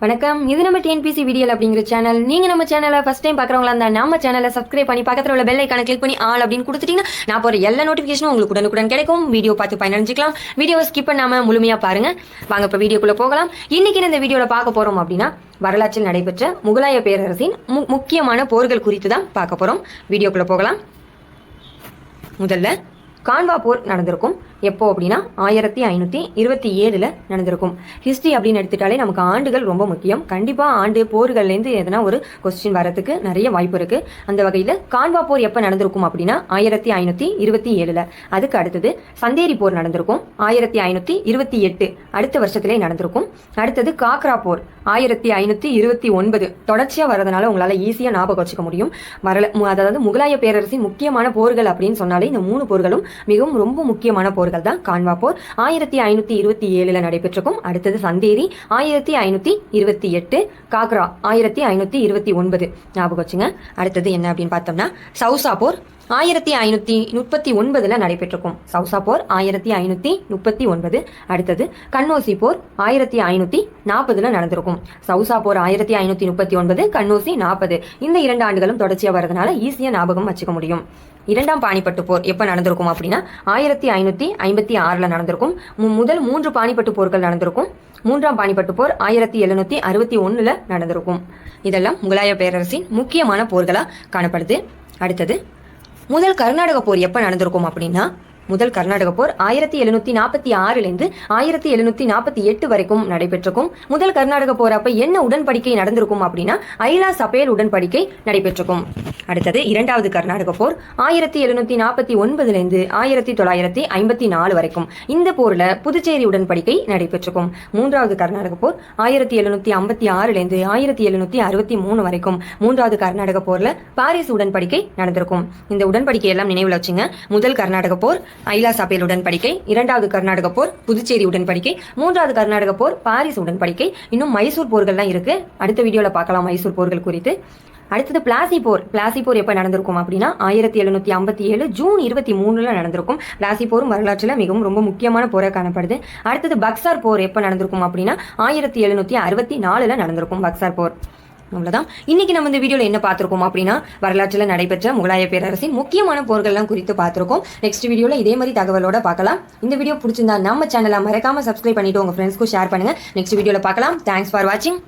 வணக்கம். இது நம்ம டிஎன்பிசி வீடியோ அப்படிங்கிற சேனல் நீங்கள் நம்ம சேனலை ஃபஸ்ட் டைம் பார்க்குறவங்களா இருந்தால் நம்ம சேனலை சப்ஸ்கிரைப் பண்ணி பக்கத்தில் உள்ள பெல் ஐக்கான கிளிக் பண்ணி ஆள் அப்படின்னு கொடுத்துட்டீங்கன்னா நான் போகிற எல்லா நோட்டிஃபிகேஷனும் உங்களுக்கு உடனுக்குடன் கிடைக்கும். வீடியோ பார்த்து பயனடைஞ்சிக்கலாம். வீடியோ ஸ்கிப் பண்ணாமல் முழுமையாக பாருங்கள் வாங்க இப்போ வீடியோக்குள்ளே போகலாம். இன்றைக்கி இந்த வீடியோவில் பார்க்க போகிறோம் அப்படின்னா வரலாற்றில் நடைபெற்ற முகலாய பேரரசின் மு- முக்கியமான போர்கள் குறித்து தான் பார்க்க போகிறோம் வீடியோக்குள்ளே போகலாம். முதல்ல கான்வா போர் நடந்திருக்கும். எப்போ அப்படின்னா ஆயிரத்தி ஐநூற்றி இருபத்தி ஏழில் நடந்திருக்கும். ஹிஸ்ட்ரி அப்படின்னு எடுத்துட்டாலே நமக்கு ஆண்டுகள் ரொம்ப முக்கியம். கண்டிப்பாக ஆண்டு போர்கள்லேருந்து எதனா ஒரு கொஸ்டின் வரத்துக்கு நிறைய வாய்ப்பு இருக்குது அந்த வகையில் கான்வா போர் எப்போ நடந்திருக்கும் அப்படின்னா ஆயிரத்தி ஐநூற்றி இருபத்தி ஏழில். அதுக்கு அடுத்தது சந்தேரி போர் நடந்திருக்கும். ஆயிரத்தி ஐநூற்றி இருபத்தி எட்டு அடுத்த வருஷத்திலே நடந்திருக்கும். அடுத்தது காக்ரா போர் ஆயிரத்தி ஐநூற்றி இருபத்தி ஒன்பது. தொடர்ச்சியாக வரதுனால உங்களால் ஈஸியாக ஞாபகம் வச்சுக்க முடியும். வரல மு- அதாவது முகலாய பேரரசின் முக்கியமான போர்கள் அப்படின்னு சொன்னாலே இந்த மூணு போர்களும் மிகவும் ரொம்ப முக்கியமான போர் போர்கள் தான் கான்வா போர். ஆயிரத்தி ஐநூற்றி இருபத்தி ஏழில் நடைபெற்றிருக்கும். அடுத்தது சந்தேரி. ஆயிரத்தி ஐநூற்றி இருபத்தி எட்டு காக்ரா. ஆயிரத்தி ஐநூற்றி இருபத்தி ஒன்பது. ஞாபகம் வச்சுங்க. அடுத்தது என்ன அப்படின்னு பார்த்தோம்னா சவுசா போர். ஆயிரத்தி ஐநூற்றி முப்பத்தி ஒன்பதில் நடைபெற்றிருக்கும். சவுசா போர் ஆயிரத்தி ஐநூற்றி முப்பத்தி ஒன்பது அடுத்தது கண்ணோசி போர் ஆயிரத்தி ஐநூற்றி நாற்பதில் நடந்திருக்கும். சவுசா போர் ஆயிரத்தி ஐநூற்றி முப்பத்தி ஒன்பது கண்ணோசி நாற்பது. இந்த இரண்டு ஆண்டுகளும் தொடர்ச்சியாக வரதுனால ஈஸியாக ஞாபகம் வச்சுக்க முடியும். இரண்டாம் பாணிப்பட்டு போர் எப்போ நடந்திருக்கும் அப்படின்னா ஆயிரத்தி ஐநூற்றி ஐம்பத்தி ஆறில் நடந்திருக்கும். மு- முதல் மூன்று பாணிப்பட்டு போர்கள் நடந்திருக்கும். மூன்றாம் பாணிப்பட்டு போர் ஆயிரத்தி எழுநூற்றி அறுபத்தி ஒன்றில் நடந்திருக்கும். இதெல்லாம் முகலாய பேரரசின் முக்கியமான போர்களாக காணப்படுது. அடுத்தது முதல் கர்நாடக போர் எப்போ நடந்திருக்கும் அப்படின்னா முதல் கர்நாடக போர் ஆயிரத்தி எழுநூத்தி நாற்பத்தி ஆறுலேருந்து ஆயிரத்தி எழுநூத்தி நாற்பத்தி எட்டு வரைக்கும் நடைபெற்றிருக்கும். முதல் கர்நாடக போர் அப்ப என்ன உடன்படிக்கை நடந்திருக்கும் அப்படின்னா ஐலா சபேல் உடன்படிக்கை நடைபெற்றிருக்கும். அடுத்தது இரண்டாவது கர்நாடக போர் ஆயிரத்தி எழுநூத்தி நாற்பத்தி ஒன்பதுலேருந்து ஆயிரத்தி தொள்ளாயிரத்தி ஐம்பத்தி நாலு வரைக்கும். இந்த போர்ல புதுச்சேரி உடன்படிக்கை நடைபெற்றிருக்கும். மூன்றாவது கர்நாடக போர் ஆயிரத்தி எழுநூத்தி ஐம்பத்தி ஆறுலேருந்து ஆயிரத்தி எழுநூத்தி அறுபத்தி மூணு வரைக்கும். மூன்றாவது கர்நாடக போர்ல பாரிஸ் உடன்படிக்கை நடந்திருக்கும். இந்த உடன்படிக்கை எல்லாம் நினைவில் வச்சுங்க. முதல் கர்நாடக போர் ஐலா சபேல் உடன்படிக்கை இரண்டாவது கர்நாடக போர் புதுச்சேரி உடன்படிக்கை மூன்றாவது கர்நாடக போர் பாரிஸ் உடன்படிக்கை. இன்னும் மைசூர் போர்கள்லாம் இருக்கு. அடுத்த வீடியோல பார்க்கலாம் மைசூர் போர்கள் குறித்து. அடுத்தது பிளாசி போர். பிளாசி போர் எப்போ நடந்திருக்கும் அப்படின்னா ஆயிரத்தி எழுநூத்தி ஐம்பத்தி ஏழு ஜூன் இருபத்தி மூணுல நடந்திருக்கும். பிளாசி போரும் வரலாற்றில் மிகவும் ரொம்ப முக்கியமான போராக காணப்படுது. அடுத்தது பக்சார் போர் எப்போ நடந்திருக்கும் அப்படின்னா ஆயிரத்தி எழுநூத்தி அறுபத்தி நாலுல நடந்திருக்கும் பக்சார் போர். அவ்வளோதான் இன்னைக்கு நம்ம இந்த வீடியோவில் என்ன பார்த்துருக்கோம் அப்படின்னா வரலாற்றில் நடைபெற்ற முகலாய பேரரசின் முக்கியமான போர்கள்லாம் குறித்து பார்த்துருக்கோம். நெக்ஸ்ட் வீடியோவில் இதே மாதிரி தகவலோட பார்க்கலாம். இந்த வீடியோ பிடிச்சிருந்தா நம்ம சேனலை மறக்காம சப்ஸ்கிரைப் பண்ணிட்டு உங்க ஃப்ரெண்ட்ஸ்க்கும் ஷேர் பண்ணுங்க. நெக்ஸ்ட் வீடியோவில் பார்க்கலாம். தேங்க்ஸ் ஃபார் வாட்சிங்